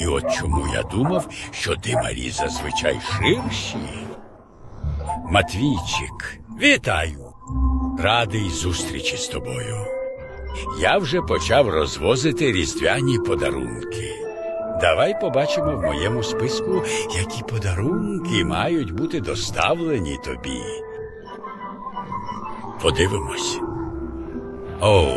І от чому я думав, що димарі зазвичай ширші. Матвійчик, вітаю. Радий зустрічі з тобою. Я вже почав розвозити різдвяні подарунки. Давай побачимо в моєму списку, які подарунки мають бути доставлені тобі. Подивимось. О,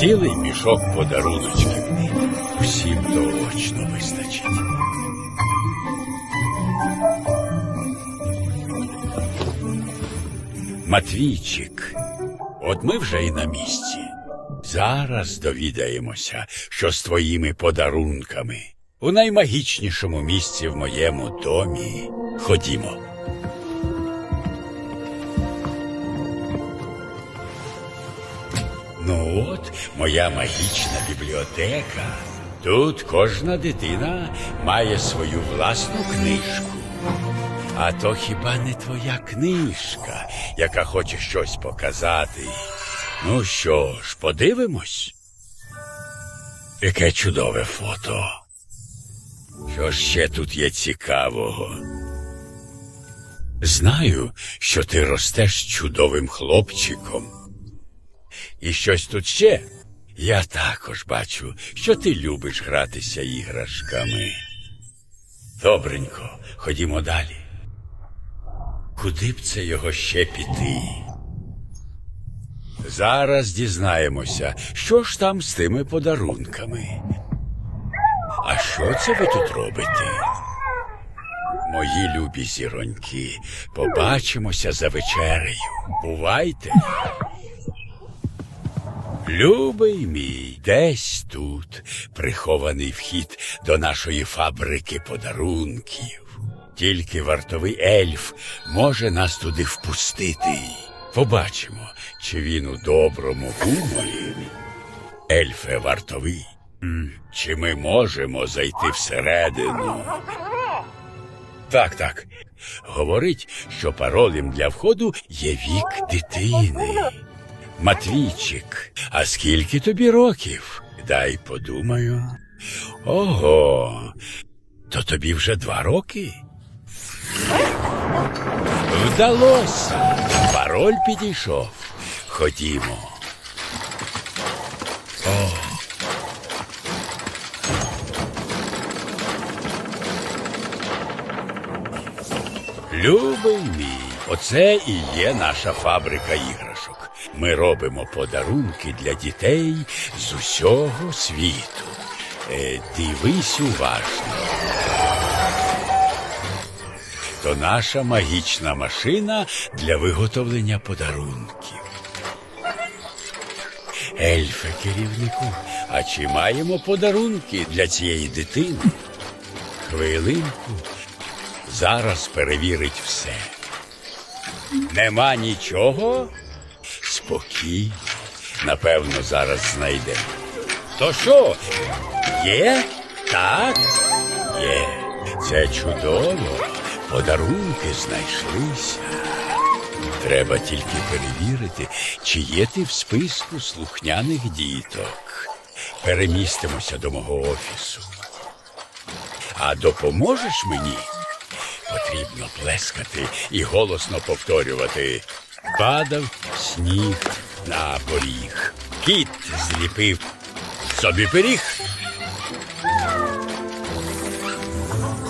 Цілий мішок подаруночків. Всім точно вистачить. Матвійчик, от ми вже і на місці. Зараз довідаємося, що з твоїми подарунками у наймагічнішому місці в моєму домі. Ходімо. Ну от, моя магічна бібліотека. Тут кожна дитина має свою власну книжку. А то хіба не твоя книжка, яка хоче щось показати? Ну що ж, подивимось? Яке чудове фото. Що ще тут є цікавого? Знаю, що ти ростеш чудовим хлопчиком. І щось тут ще. Я також бачу, що ти любиш гратися іграшками. Добренько, ходімо далі. Куди б це його ще піти? Зараз дізнаємося, що ж там з тими подарунками. А що це ви тут робите? Мої любі зіроньки, побачимося за вечерею. Бувайте. Любий мій, десь тут прихований вхід до нашої фабрики подарунків. Тільки вартовий ельф може нас туди впустити. Побачимо, чи він у доброму гуморі. Ельфе вартовий. Чи ми можемо зайти всередину? Так, так. Говорить, що паролем для входу є вік дитини. Матвійчик, а скільки тобі років? Дай подумаю. Ого, то тобі вже два роки? Вдалося. Пароль підійшов. Ходімо. О. Любий мій, оце і є наша фабрика іграшок. Ми робимо подарунки для дітей з усього світу. Е, дивись уважно. То наша магічна машина для виготовлення подарунків. Ельфе, керівнику, а чи маємо подарунки для цієї дитини? Хвилинку. Зараз перевірить все. Нема нічого? Спокій. Напевно, зараз знайдемо. То що? Є? Так? Є. Це чудово. Подарунки знайшлися. Треба тільки перевірити, чи є ти в списку слухняних діток. Перемістимося до мого офісу. А допоможеш мені? Потрібно плескати і голосно повторювати. Падав сніг, на поріг. Кіт зліпив собі пиріг.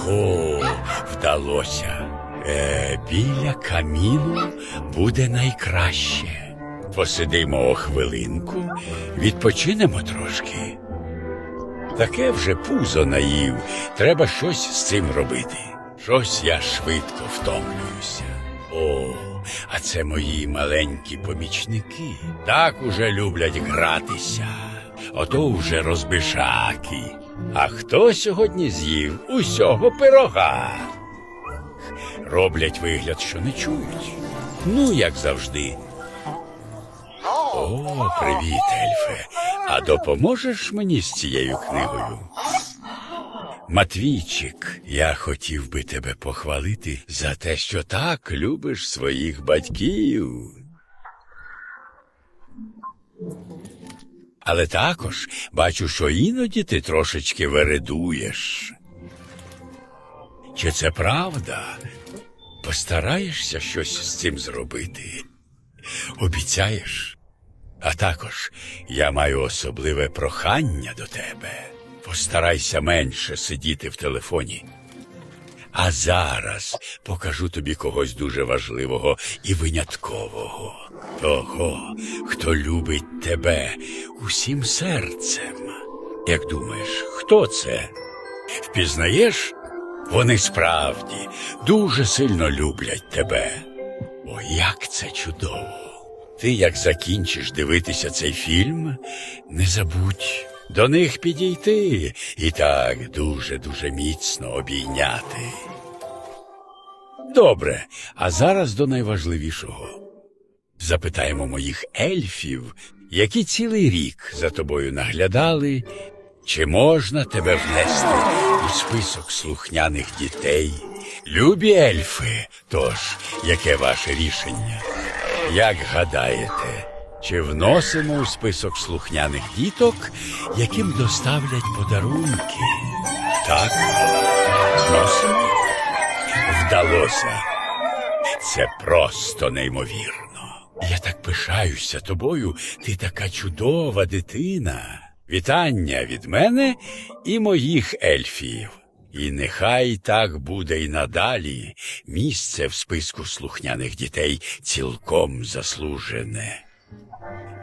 О, вдалося. Е, біля каміну буде найкраще. Посидимо хвилинку, відпочинемо трошки. Таке вже пузо наїв. Треба щось з цим робити. Щось я швидко втомлююся. О, а це мої маленькі помічники. Так уже люблять гратися. Ото вже розбишаки. А хто сьогодні з'їв усього пирога? Роблять вигляд, що не чують. Ну, як завжди. О, привіт, Ельфе. А допоможеш мені з цією книгою? Матвійчик, я хотів би тебе похвалити за те, що так любиш своїх батьків. Але також бачу, що іноді ти трошечки вередуєш. Чи це правда? Постараєшся щось з цим зробити? Обіцяєш? А також я маю особливе прохання до тебе. Постарайся менше сидіти в телефоні. А зараз покажу тобі когось дуже важливого і виняткового. Того, хто любить тебе усім серцем. Як думаєш, хто це? Впізнаєш? Вони справді дуже сильно люблять тебе. О, як це чудово! Ти, як закінчиш дивитися цей фільм, не забудь до них підійти і так дуже-дуже міцно обійняти. Добре, а зараз до найважливішого. Запитаємо моїх ельфів, які цілий рік за тобою наглядали, чи можна тебе внести у список слухняних дітей? Любі ельфи, тож, яке ваше рішення? Як гадаєте, чи вносимо у список слухняних діток, яким доставлять подарунки? Так, вносимо. Вдалося. Це просто неймовірно. Я так пишаюся тобою, ти така чудова дитина. Вітання від мене і моїх ельфів. І нехай так буде й надалі. Місце в списку слухняних дітей цілком заслужене.